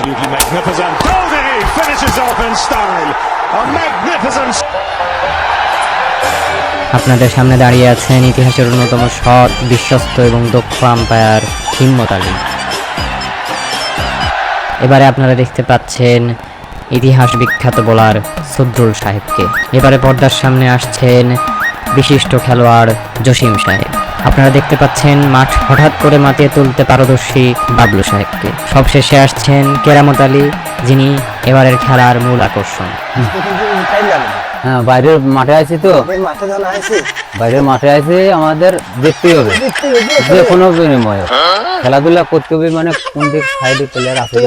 Absolutely magnificent. Goldie finishes off in style. A magnificent আপনাদের সামনে দাঁড়িয়ে আছেন ইতিহাসের অন্যতম সৎ, বিশ্বস্ত এবং দক্ষ আম্পায়ার হিম্মত আলী এবারে আপনারা দেখতে পাচ্ছেন ইতিহাস বিখ্যাত বোলার সদ্রুল সাহেবকে এবারে পর্দার সামনে আসছেন বিশিষ্ট খেলোয়াড় জসিম সাহেব আপনারা দেখতে পাচ্ছেন মাঠ হঠাৎ করে মাতিয়ে তুলতে পারদর্শী বাবলু সাহেবকে। সবশেষে আসছেন কেরামত আলী যিনি এবারের খেলার মূল আকর্ষণ। হ্যাঁ বাইরের মাঠে আছি তো। বাইরের মাঠে আছি আমাদের দেখতেই হবে। যে কোনো বিনিময়ে। খেলাধুলা করতে হবে মানে কোন দিক সাইডে প্লেয়ার আছে তুই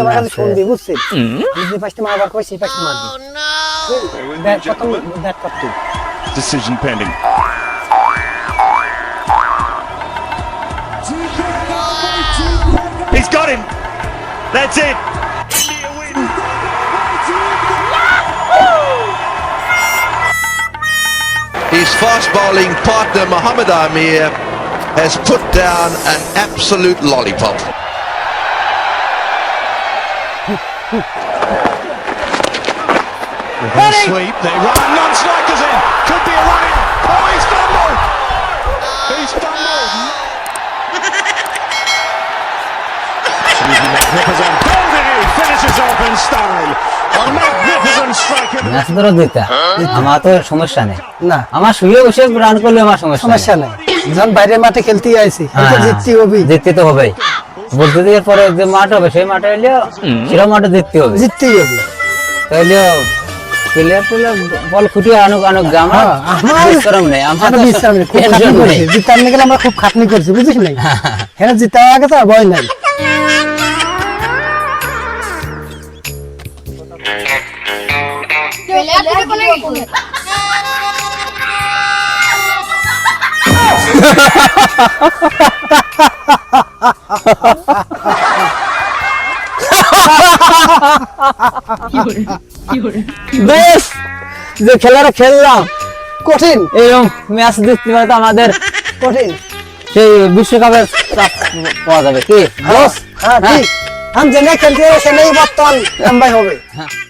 কি He's got him. That's it. India win. His fast bowling partner Muhammad Amir has put down an absolute lollipop. They sweep. They run. Non-strikers in. Could be a run in. Oh, he's fumbled. He's Absolutely magnificent. Goldie finishes off in style. A magnificent strike. Match ধরো দিতে আমার তো সমস্যা নেই। না। আমার শুয়ে বসে রান করলে আমার সমস্যা সমস্যা নেই। যখন বাইরের মাঠে খেলতে আইছি জিততে হবে। জিততে তো হবেই। বলতে দিয়ে পরে যে মাঠ হবে সেই মাঠে এলেও সেরকম মাঠে জিততে হবে। জিততেই হবে। তাইলে প্লেয়ার প্লেয়ার বল খুঁটিয়ে আনুক আনুক যে আমার হ্যাঁ, বিশ্রাম নেই। আমার বিশ্রাম নেই, খুব খাটনি করছি। জিতার গেলে আমরা খুব খাটনি করছি বুঝিস নাই? হ্যাঁ। জিতা আগে তো ভয় নাই। বেশ! যে খেলাটা খেললাম কঠিন। এরকম ম্যাচ দেখতে পারে তো আমাদের। কঠিন। সেই বিশ্বকাপের চাপ পাওয়া যাবে। কি? হ্যাঁ ঠিক। আমি জেনে খেলতে সেটাই বর্তমান লম্বাই হবে। হ্যাঁ।